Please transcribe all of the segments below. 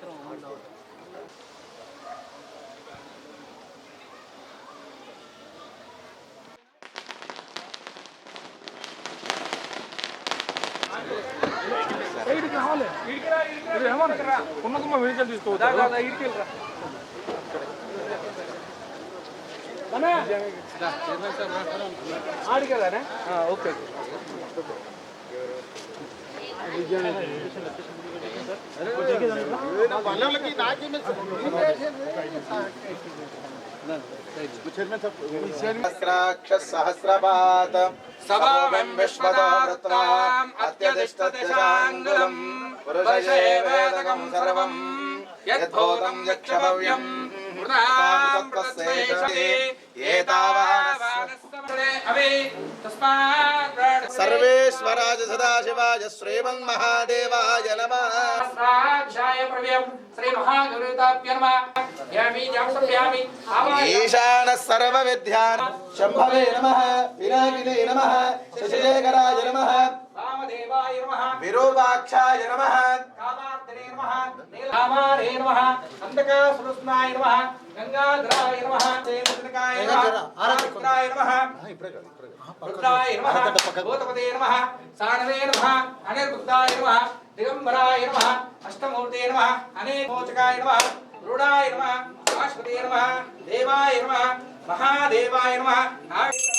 సాయంత్రం one hour ఇడికి రావాలి ఇడికి రా ఇడికి రా ఏమన్నా రా ఉన్న కుమ్మ వెహికల్ తీసుకోవద్దు దా దా ఇడికి రా దనే దా చైర్మన్ సార్ రా ఆడికి రానే ఆ ఓకే ఓకే విజయనగరం सहस्रपात सभावं विश्वदावृत्राम् अत्यतिष्ठतिशाङ्गुलम् वर्षे वेदकं सर्वम् यद्भूतं यक्षभव्यम् मृताम् प्रतस्तेषति अवे तस्मात् सर्वेश्वराज सदाशिवाय श्रीमन्महादेवाय नमः। साक्षाय प्रव्यं ईशानः सर्वविद्यान्। शम्भवे नमः नमः शशिशेखराय नमः। वामदेवाय नमः। विरूपाक्षाय नमः। कामार्दने नमः। नीलामारे नमः। अन्धकासुरस्नाय नमः। గంగాధరాయ నమః చేతనకాయ ఆరాధికాయ నమః ఇప్పుడు రుద్రాయ నమః గోతపదే నమః సానవే నమః అనిర్బుద్ధాయ నమః దిగంబరాయ నమః అష్టమూర్తే నమః అనేకోచకాయ నమః రూఢాయ నమః శాశ్వతే నమః దేవాయ నమః మహాదేవాయ నమః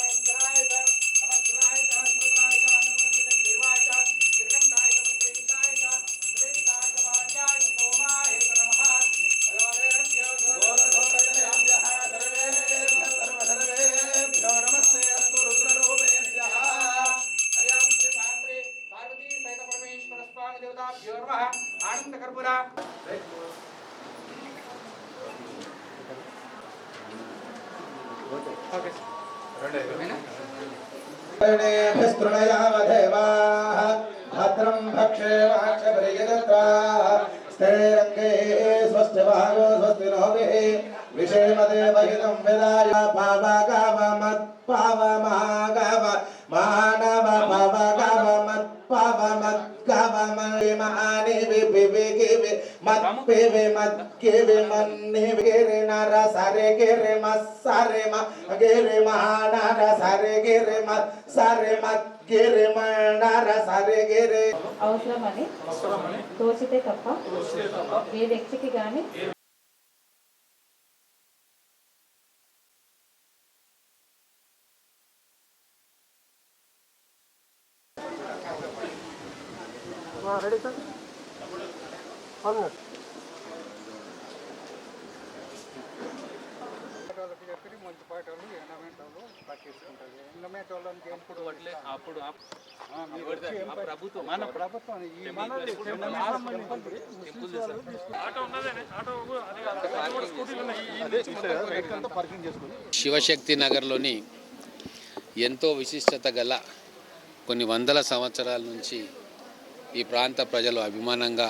शोर्वः आनन्दकर्पूरा प्रणयामदेवाः भद्रं भक्षेमाक्षपरियदत्रास्तेरङ्गे स्वस्तिभागो स्वस्तिनोभिः विषेमदेवहितं विदाय पावगावमत्पावमहागाव महा किवि मत् पिवि मत् किवि मन्नि गिरि नर सरे गिरि मत् सरे म गिरि महानर सरे गिरि मत् सरे मत् గిరి మండర సరి గిరి అవసరమని తోచితే తప్ప ఏ వ్యక్తికి గాని రెడీ సార్ మంచి పాటలు ఎండమేటోళ్ళు పట్టించుకుంటారు ఎప్పుడు అప్పుడు ప్రభుత్వం మన ప్రభుత్వం చేసుకుని శివశక్తి నగర్లోని ఎంతో విశిష్టత గల కొన్ని వందల సంవత్సరాల నుంచి ఈ ప్రాంత ప్రజలు అభిమానంగా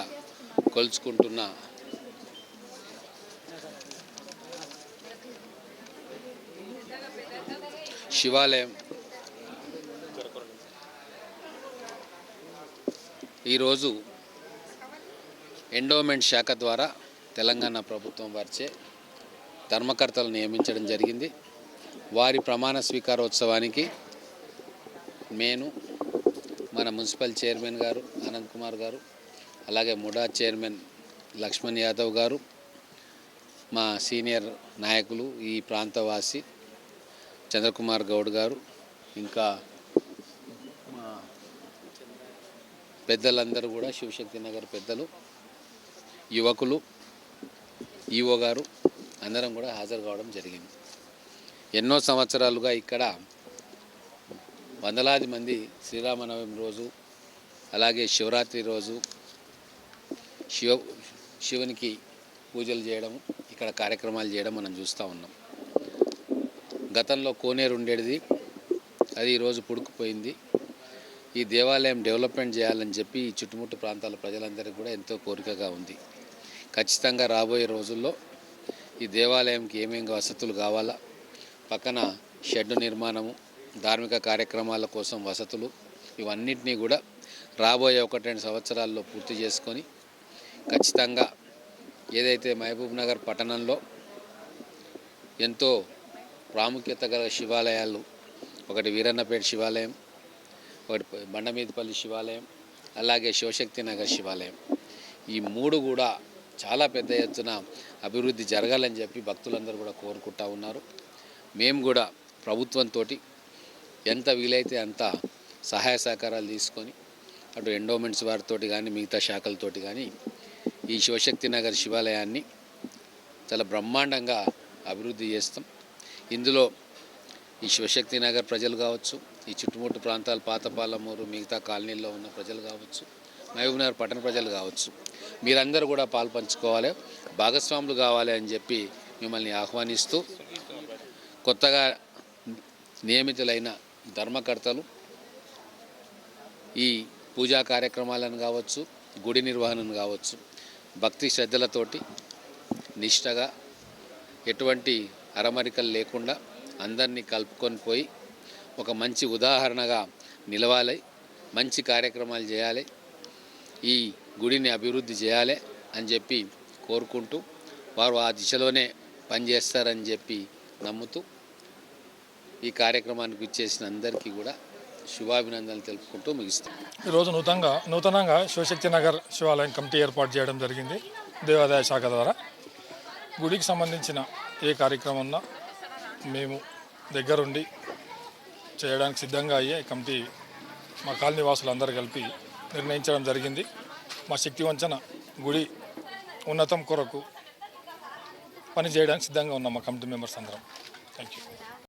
కొలుచుకుంటున్న. శివాలయం. ఈరోజు ఎండోమెంట్ శాఖ ద్వారా తెలంగాణ ప్రభుత్వం వారిచే ధర్మకర్తలు నియమించడం జరిగింది. వారి ప్రమాణ స్వీకారోత్సవానికి నేను మన మున్సిపల్ చైర్మన్ గారు అనంత్ కుమార్ గారు అలాగే ముడా చైర్మన్ లక్ష్మణ్ యాదవ్ గారు మా సీనియర్ నాయకులు ఈ ప్రాంతవాసి చంద్రకుమార్ గౌడ్ గారు ఇంకా మా పెద్దలందరూ కూడా శివశక్తి నగర్ పెద్దలు యువకులు ఈఓ గారు అందరం కూడా హాజరు కావడం జరిగింది. ఎన్నో సంవత్సరాలుగా ఇక్కడ వందలాది మంది శ్రీరామనవమి రోజు అలాగే శివరాత్రి రోజు శివ శివునికి పూజలు చేయడం ఇక్కడ కార్యక్రమాలు చేయడం మనం చూస్తూ ఉన్నాం. గతంలో కోనేరు ఉండేది. అది ఈరోజు పుడుకుపోయింది. ఈ దేవాలయం డెవలప్మెంట్ చేయాలని చెప్పి ఈ చుట్టుముట్టు ప్రాంతాల ప్రజలందరికీ కూడా ఎంతో కోరికగా ఉంది. ఖచ్చితంగా రాబోయే రోజుల్లో ఈ దేవాలయంకి ఏమేమి వసతులు కావాలా? పక్కన షెడ్ నిర్మాణము ధార్మిక కార్యక్రమాల కోసం వసతులు ఇవన్నిటినీ కూడా రాబోయే ఒకటి రెండు సంవత్సరాల్లో పూర్తి చేసుకొని ఖచ్చితంగా ఏదైతే మహబూబ్ నగర్ పట్టణంలో ఎంతో ప్రాముఖ్యత గల శివాలయాలు ఒకటి వీరన్నపేట శివాలయం ఒకటి బండమీదపల్లి శివాలయం అలాగే శివశక్తి నగర్ శివాలయం. ఈ మూడు కూడా చాలా పెద్ద ఎత్తున అభివృద్ధి జరగాలని చెప్పి భక్తులందరూ కూడా కోరుకుంటా ఉన్నారు. మేము కూడా ప్రభుత్వంతో ఎంత వీలైతే అంత సహాయ సహకారాలు తీసుకొని అటు ఎండోమెంట్స్ వారితోటి కానీ మిగతా శాఖలతోటి కానీ ఈ శివశక్తి నగర్ శివాలయాన్ని చాలా బ్రహ్మాండంగా అభివృద్ధి చేస్తాం. ఇందులో ఈ శివశక్తి నగర్ ప్రజలు కావచ్చు ఈ చుట్టుముట్టు ప్రాంతాలు పాతపాలమూరు మిగతా కాలనీల్లో ఉన్న ప్రజలు కావచ్చు మహబూబ్నగర్ పట్టణ ప్రజలు కావచ్చు మీరందరూ కూడా పాల్పంచుకోవాలి భాగస్వాములు కావాలి అని చెప్పి మిమ్మల్ని ఆహ్వానిస్తూ కొత్తగా నియమితులైన ధర్మకర్తలు ఈ పూజా కార్యక్రమాలను కావచ్చు గుడి నిర్వహణను కావచ్చు భక్తి శ్రద్ధలతోటి నిష్టగా ఎటువంటి అరమరికలు లేకుండా అందరినీ కలుపుకొని పోయి ఒక మంచి ఉదాహరణగా నిలవాలి మంచి కార్యక్రమాలు చేయాలి ఈ గుడిని అభివృద్ధి చేయాలి అని చెప్పి కోరుకుంటూ వారు ఆ దిశలోనే పనిచేస్తారని చెప్పి నమ్ముతూ ఈ కార్యక్రమానికి ఇచ్చేసిన అందరికీ కూడా శుభాభినందనలు తెలుపుకుంటూ ముగిస్తాం. ఈరోజు నూతనంగా నూతనంగా శివశక్తి నగర్ శివాలయం కమిటీ ఏర్పాటు చేయడం జరిగింది. దేవాదాయ శాఖ ద్వారా. గుడికి సంబంధించిన ఏ కార్యక్రమం ఉన్నా మేము దగ్గరుండి చేయడానికి సిద్ధంగా అయ్యే కమిటీ మా కాలనీ వాసులందరూ కలిపి నిర్ణయించడం జరిగింది. మా శక్తి వంచన గుడి ఉన్నతం కొరకు పని చేయడానికి సిద్ధంగా ఉన్నాం మా కమిటీ మెంబర్స్ అందరం. Thank you